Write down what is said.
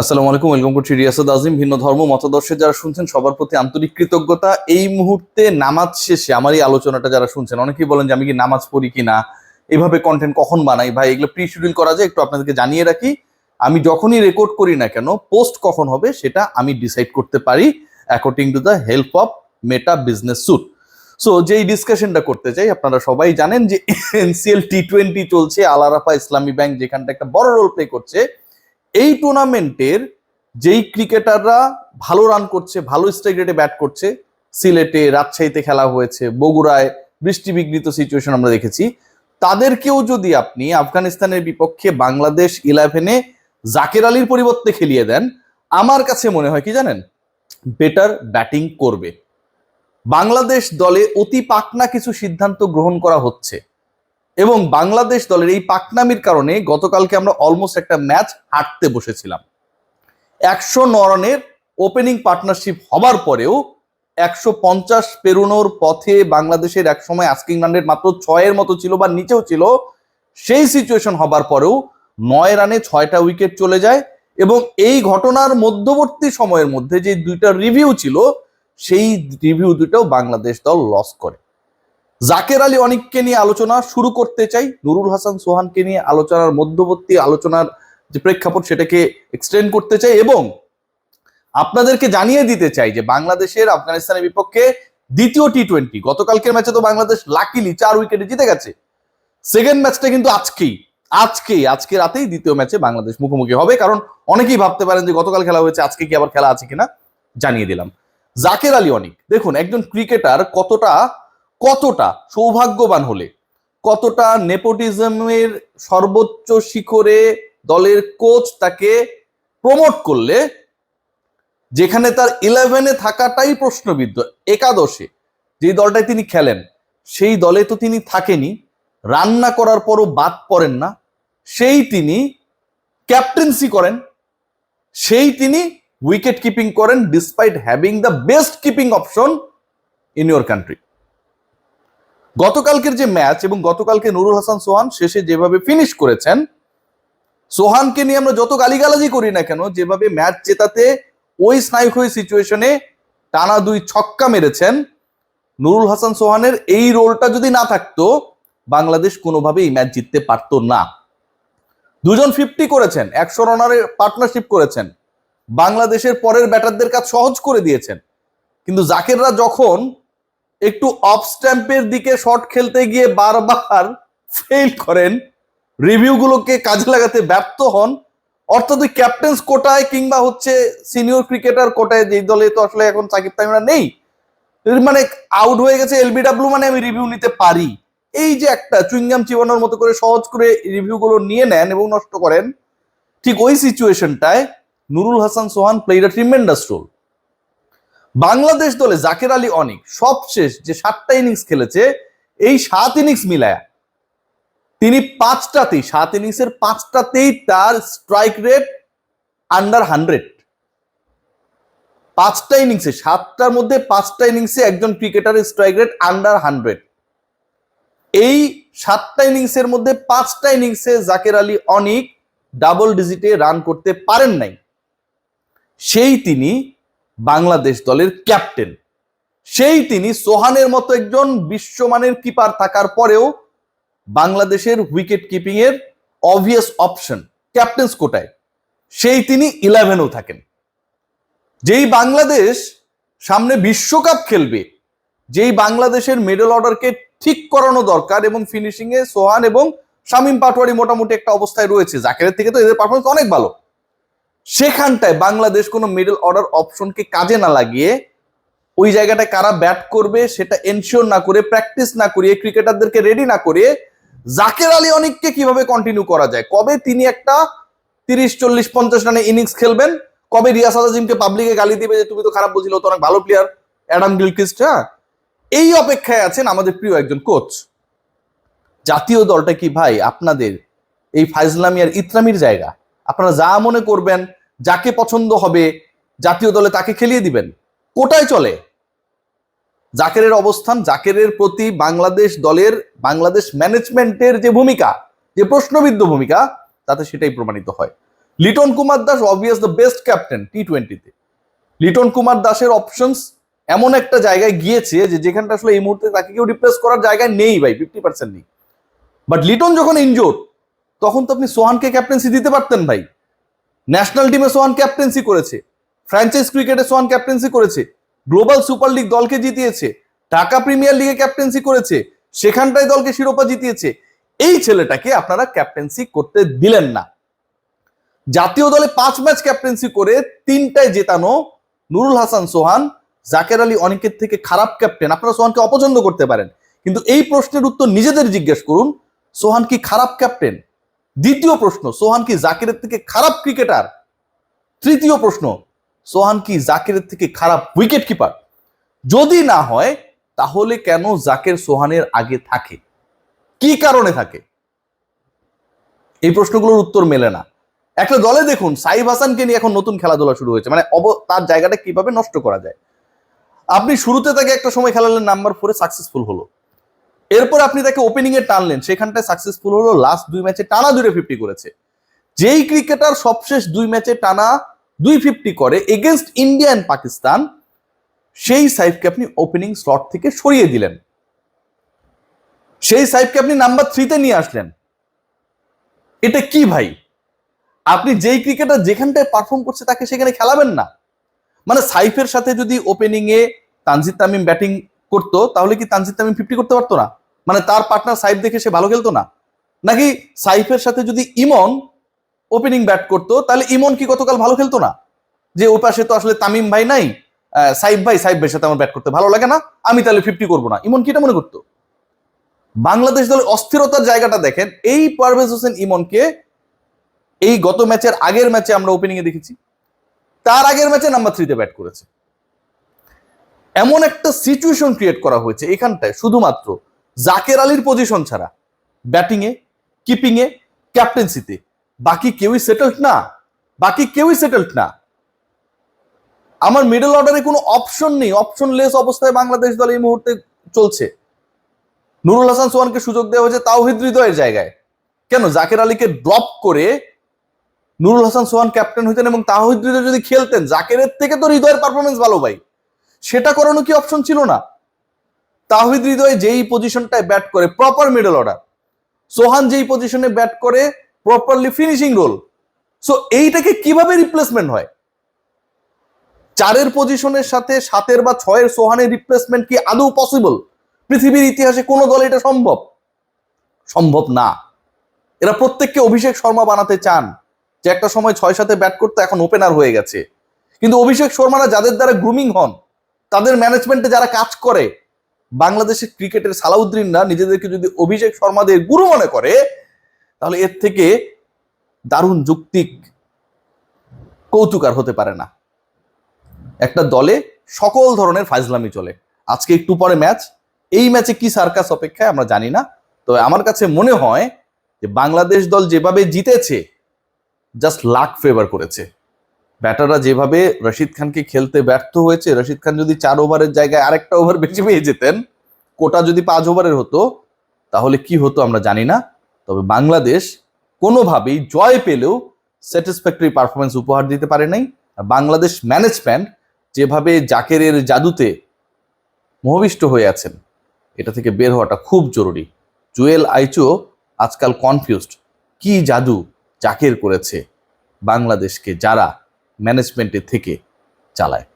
আসসালামু আলাইকুম ওয়েলকাম করছি রিয়াসাদ আজিম ভিন্ন ধর্ম মতাদর্শে যারা শুনছেন, সবার প্রতি আন্তরিক কৃতজ্ঞতা। এই মুহূর্তে নামাজ শেষে আমার এই আলোচনাটা যারা শুনছেন, অনেকেই বলেন যে আমি কি নামাজ পড়ি কি না এইভাবে কন্টেন্ট কখন বানাই? ভাই, এগুলো প্রি শিডিউল করা যায়, একটু আপনাদেরকে জানিয়ে রাখি, আমি যখনই রেকর্ড করি না কেন পোস্ট কখন হবে সেটা আমি ডিসাইড করতে পারি according to the help of Meta business suite so যেই ডিসকাশনটা করতে চাই, আপনারা সবাই জানেন যে এনসিএল টি টোয়েন্টি চলছে আলারাফা ইসলামী ব্যাংক যেখানটা একটা বড় রোল প্লে করছে এই টুর্নামেন্টের যেই ক্রিকেটাররা ভালো রান করছে, ভালো স্ট্রাইক রেটে ব্যাট করছে, সিলেটে, রাজশাহীতে খেলা হয়েছে, বগুড়ায় বৃষ্টি বিঘ্নিত সিচুয়েশন আমরা দেখেছি, তাদেরকেও যদি আপনি আফগানিস্তানের বিপক্ষে বাংলাদেশ ইলেভেনে জাকের আলীর পরিবর্তে খেলিয়ে দেন, আমার কাছে মনে হয় কি জানেন? বেটার ব্যাটিং করবে। বাংলাদেশ দলে অতি পাকনা কিছু সিদ্ধান্ত গ্রহণ করা হচ্ছে। এবং বাংলাদেশ দলের এই পাকনামির কারণে গতকালকে আমরা অলমোস্ট একটা ম্যাচ হাঁটতে বসেছিলাম। একশো রানের ওপেনিং পার্টনারশিপ হবার পরেও একশো পঞ্চাশ পেরোনোর পথে বাংলাদেশের একসময় আস্কিং রানের মাত্র ছয়ের মতো ছিল বা নিচেও ছিল, সেই সিচুয়েশন হবার পরেও নয় রানে ছয়টা উইকেট চলে যায় এবং এই ঘটনার মধ্যবর্তী সময়ের মধ্যে যে দুইটা রিভিউ ছিল, সেই রিভিউ দুটাও বাংলাদেশ দল লস করে। জাকের আলী অনিককে নিয়ে আলোচনা শুরু করতে চাই। নুরুল হাসান সোহানকে নিয়ে আলোচনার মধ্যবর্তী আলোচনার যে প্রেক্ষাপট সেটাকে এক্সটেন্ড করতে চাই এবং আপনাদেরকে জানিয়ে দিতে চাই যে বাংলাদেশের আফগানিস্তানের বিপক্ষে দ্বিতীয় টি টোয়েন্টি গতকালকের ম্যাচে তো বাংলাদেশ লাকিলি চার উইকেটে জিতে গেছে। সেকেন্ড ম্যাচটা কিন্তু আজকেই আজকেই, আজকে রাতেই দ্বিতীয় ম্যাচে বাংলাদেশ মুখোমুখি হবে। কারণ অনেকেই ভাবতে পারেন যে গতকাল খেলা হয়েছে, আজকে কি আবার খেলা আছে কিনা? জানিয়ে দিলাম। জাকের আলী অনিক, দেখুন, একজন ক্রিকেটার কতটা কতটা সৌভাগ্যবান হলে? কতটা নেপোটিজমের সর্বোচ্চ শিখরে দলের কোচ তাকে প্রমোট করলে? যেখানে তার ইলেভেনে থাকাটাই প্রশ্নবিদ্ধ। একাদশে যে দলটায় তিনি খেলেন, সেই দলে তো তিনি থাকেনি। রান্না করার পরও বাদ পড়েন না। সেই তিনি ক্যাপ্টেন্সি করেন। সেই তিনি উইকেট কিপিং করেন despite having the best keeping option in your country গতকালকের যে ম্যাচ এবং গতকালকে নুরুল হাসান সোহান শেষে যেভাবে ফিনিশ করেছেন, সোহানকে নিয়ে আমরা যত গালিগালাজি করি না কেন, যেভাবে ম্যাচ জেতাতে ওই হয়ে সিচুয়েশনে টানা দুই ছক্কা মেরেছেন, নুরুল হাসান সোহানের এই রোলটা যদি না থাকতো, বাংলাদেশ কোনোভাবে এই ম্যাচ জিততে পারতো না। দুজন ফিফটি করেছেন, একশো রানারের পার্টনারশিপ করেছেন, বাংলাদেশের পরের ব্যাটারদের কাজ সহজ করে দিয়েছেন। কিন্তু জাকেররা যখন একটু অফ স্ট্যাম্পের দিকে শট খেলতে গিয়ে বারবার ফেল করেন। রিভিউগুলোকে কাজে লাগাতে ব্যর্থ হন। অর্থাৎ ওই ক্যাপ্টেন্স কোটায় কিংবা হচ্ছে সিনিয়র ক্রিকেটার কোটায় যেই দলে তো আসলে এখন সাকিব তামিমরা নেই মানে আউট হয়ে গেছে এলবিডাব্লিউ মানে আমি রিভিউ নিতে পারি। এই যে একটা চুইংগাম চিবানোর মতো করে সহজ করে রিভিউগুলো নিয়ে নেন এবং নষ্ট করেন, ঠিক ওই সিচুয়েশনটায় Nurul Hasan Sohan played a tremendous role Bangladesh দলে জাকের আলী অনিক সবশেষ যে সাতটা ইনিংস খেলেছে, এই সাত ইনিংস মিলায়া তিনি পাঁচটাতেই, সাত ইনিংসের পাঁচটাতেই তার স্ট্রাইক রেট আন্ডার হান্ড্রেড পাঁচটা ইনিংসে সাতটার মধ্যে পাঁচটা ইনিংসে একজন ক্রিকেটারের স্ট্রাইক রেট আন্ডার হান্ড্রেড এই সাতটা ইনিংসের মধ্যে পাঁচটা ইনিংসে জাকের আলী অনিক ডাবল ডিজিটে রান করতে পারেন নাই। সেই তিনি বাংলাদেশ দলের ক্যাপ্টেন। সেই তিনি সোহানের মতো একজন বিশ্বমানের কিপার থাকার পরেও বাংলাদেশের উইকেট কিপিং এর অবভিয়াস অপশন ক্যাপ্টেন্স কোটায়। সেই তিনি ইলেভেনও থাকেন। যেই বাংলাদেশ সামনে বিশ্বকাপ খেলবে, যেই বাংলাদেশের মিডল অর্ডারকে ঠিক করানো দরকার এবং ফিনিশিং এ সোহান এবং শামীম পাটোয়ারি মোটামুটি একটা অবস্থায় রয়েছে, জাকেরের থেকে তো এদের পারফরমেন্স অনেক ভালো। সেখানটায় বাংলাদেশ কোনো মিডল অর্ডার অপশনকে কাজে না লাগিয়ে ওই জায়গাটায় কারা ব্যাট করবে সেটা এনশিওর না করে প্র্যাকটিস না করিয়ে ক্রিকেটারদেরকে রেডি না করে জাকের আলী অনেককে কীভাবে কন্টিনিউ করা যায়? কবে তিনি একটা তিরিশ, চল্লিশ, পঞ্চাশ রানে ইনিংস খেলবেন? কবে রিয়াসাদ আজিমকে পাবলিকে গালি দিবে যে, তুমি তো খারাপ বুঝিল তো অনেক ভালো প্লেয়ার অ্যাডাম গিলক্রিস্ট হ্যাঁ? এই অপেক্ষায় আছেন আমাদের প্রিয় একজন কোচ জাতীয় দলটা কি ভাই আপনাদের এই ফাইজলামিয়ার ইতরামির জায়গা? আপনারা যা মনে করবেন, যাকে পছন্দ হবে, জাতীয় দলে তাকে খেলিয়ে দিবেন। কোটায় চলে। জাকেরের অবস্থান, জাকেরের প্রতি বাংলাদেশ দলের, বাংলাদেশ ম্যানেজমেন্টের যে ভূমিকা, যে প্রশ্নবিদ্ধ ভূমিকা, তাতে সেটাই প্রমাণিত হয়। Liton Kumar Das obvious the best captain T টোয়েন্টিতে লিটন কুমার দাসের অপশনস এমন একটা জায়গায় গিয়েছে যে যেখানটা আসলে এই মুহূর্তে তাকে কেউ রিপ্লেস করার জায়গায় নেই ভাই ফিফটি পার্সেন্ট নেই। বাট লিটন যখন ইনজোর তখন তো আপনি সোহানকে ক্যাপ্টেন্সি দিতে পারতেন ভাই। ন্যাশনাল টিমে সোহান ক্যাপ্টেন্সি করেছে। ফ্র্যাঞ্চাইজ ক্রিকেটে সোহান ক্যাপ্টেন্সি করেছে। গ্লোবাল সুপার লিগ দলকে জিতিয়েছে। ঢাকা প্রিমিয়ার লিগে ক্যাপ্টেন্সি করেছে। সেখানটায় দলকে শিরোপা জিতিয়েছে। এই ছেলেটাকে আপনারা ক্যাপ্টেন্সি করতে দিলেন না। জাতীয় দলে পাঁচ ম্যাচ ক্যাপ্টেন্সি করে তিনটায় জেতানো নুরুল হাসান সোহান, জাকের আলী অনেকের থেকে খারাপ ক্যাপ্টেন আপনারা সোহানকে অপছন্দ করতে পারেন। কিন্তু এই প্রশ্নের উত্তর নিজেদের জিজ্ঞেস করুন, সোহান কি খারাপ ক্যাপ্টেন দ্বিতীয় প্রশ্ন, সোহান কি জাকিরের থেকে খারাপ ক্রিকেটার তৃতীয় প্রশ্ন, সোহান কি জাকিরের থেকে খারাপ উইকেট কিপার যদি না হয়, তাহলে কেন জাকের সোহানের আগে থাকে? কি কারণে থাকে? এই প্রশ্নগুলোর উত্তর মেলে না। একটা দলে দেখুন সাইফ হাসানকে নিয়ে এখন নতুন খেলাধুলা শুরু হয়েছে। মানে অব, তার জায়গাটা কীভাবে নষ্ট করা যায়? আপনি শুরুতে তাকে একটা সময় খেলালেন, নাম্বার ফোরে সাকসেসফুল হলো। এরপর আপনি তাকে ওপেনিং এ টানলেন, সেখানটায় সাকসেসফুল হলো লাস্ট দুই ম্যাচে টানা দুটো ফিফটি করেছে। যেই ক্রিকেটার সবশেষ দুই ম্যাচে টানা দুই ফিফটি করে এগেনস্ট ইন্ডিয়া অ্যান্ড পাকিস্তান সেই সাইফকে আপনি ওপেনিং স্লট থেকে সরিয়ে দিলেন। সেই সাইফকে আপনি নাম্বার থ্রিতে নিয়ে আসলেন। এটা কি ভাই? আপনি যেই ক্রিকেটার যেখানটায় পারফর্ম করছে তাকে সেখানে খেলাবেন না। মানে সাইফের সাথে যদি ওপেনিং এ তানজিদ তামিম ব্যাটিং করতো, তাহলে কি তানজিদ তামিম ফিফটি করতে পারতো না? মানে তার পার্টনার সাইফ দেখে সে ভালো খেলতো না? নাকি সাইফের সাথে যদি ইমন ওপেনিং ব্যাট করতো, তাহলে ইমন কি গতকাল ভালো খেলতো না? যে ওই পাশে তো আসলে তামিম ভাই নাই সাইফ ভাই, সাইফ ভাইয়ের সাথে আমার ব্যাট করতে ভালো লাগে না, আমি তাহলে ফিফটি করব না। ইমন কি এটা মনে করতো? বাংলাদেশ দলের অস্থিরতার জায়গাটা দেখেন, এই পারভেজ হোসেন ইমনকে এই গত ম্যাচের আগের ম্যাচে আমরা ওপেনিং এ দেখেছি। তার আগের ম্যাচে নাম্বার থ্রিতে ব্যাট করেছে। এমন একটা সিচুয়েশন ক্রিয়েট করা হয়েছে এখানটায় শুধুমাত্র জাকের আলীর পজিশন ছাড়া। ব্যাটিং এ কিপিং এ ক্যাপ্টেন্সিতে বাকি কেউই সেটেলড না। বাকি কেউই সেটেলড না। আমার মিডল অর্ডারে কোনো অপশন নেই। অপশন লেস অবস্থায় বাংলাদেশ দল এই মুহূর্তে চলছে। নুরুল হাসান সোহানকে সুযোগ দেওয়া হয়েছে তাওহিদ হৃদয়ের জায়গায়। কেন? জাকের আলীকে ড্রপ করে নুরুল হাসান সোহান ক্যাপ্টেন হইতেন এবং তাহিদ হৃদয় যদি খেলতেন জাকেরের থেকে তো হৃদয়ের পারফরমেন্স ভালো ভাই। সেটা করানো কি অপশন ছিল না? তাহিদ হৃদয় যেই পজিশনটায় ব্যাট করে প্রপার মিডল অর্ডার সোহান যেই পজিশনে ব্যাট করে প্রপারলি ফিনিশিং রোল সো এইটাকে কীভাবে রিপ্লেসমেন্ট হয়? চারের পজিশনের সাথে সাতের বা ছয়ের সোহানের রিপ্লেসমেন্ট কি আদৌ পসিবল পৃথিবীর ইতিহাসে কোনো দলে এটা সম্ভব? সম্ভব না। এরা প্রত্যেককে অভিষেক শর্মা বানাতে চান। যে একটা সময় ছয় সাথে ব্যাট করতে, এখন ওপেনার হয়ে গেছে। কিন্তু অভিষেক শর্মারা যাদের দ্বারা গ্রুমিং হন তাদের ম্যানেজমেন্টে যারা কাজ করে, বাংলাদেশের ক্রিকেটের সালাউদ্দিনরা নিজেদেরকে যদি অভিষেক শর্মাদের গুরু মনে করে, তাহলে এর থেকে দারুণ যুক্তিক কৌতুক আর হতে পারে না। একটা দলে সকল ধরনের ফাইজলামি চলে। আজকে একটু পরে ম্যাচ, এই ম্যাচে কি সার্কাস অপেক্ষায় আমরা জানি না। তবে আমার কাছে মনে হয় যে বাংলাদেশ দল যেভাবে জিতেছে জাস্ট লাক ফেভার করেছে। ব্যাটাররা যেভাবে রশিদ খানকে খেলতে ব্যর্থ হয়েছে, রশিদ খান যদি চার ওভারের জায়গায় আরেকটা ওভার বেশি পেয়ে যেতেন, কোটা যদি পাঁচ ওভারের হতো, তাহলে কি হতো আমরা জানি না। তবে বাংলাদেশ কোনোভাবেই জয় পেলেও স্যাটিসফ্যাক্টরি পারফরমেন্স উপহার দিতে পারে নাই। আর বাংলাদেশ ম্যানেজমেন্ট যেভাবে জাকেরের জাদুতে মোহবিষ্ট হয়ে আছেন, এটা থেকে বের হওয়াটা খুব জরুরি। জুয়েল আইচো আজকাল কনফিউজড কি জাদু জাকের করেছে বাংলাদেশকে যারা ম্যানেজমেন্টে থেকে চালায়।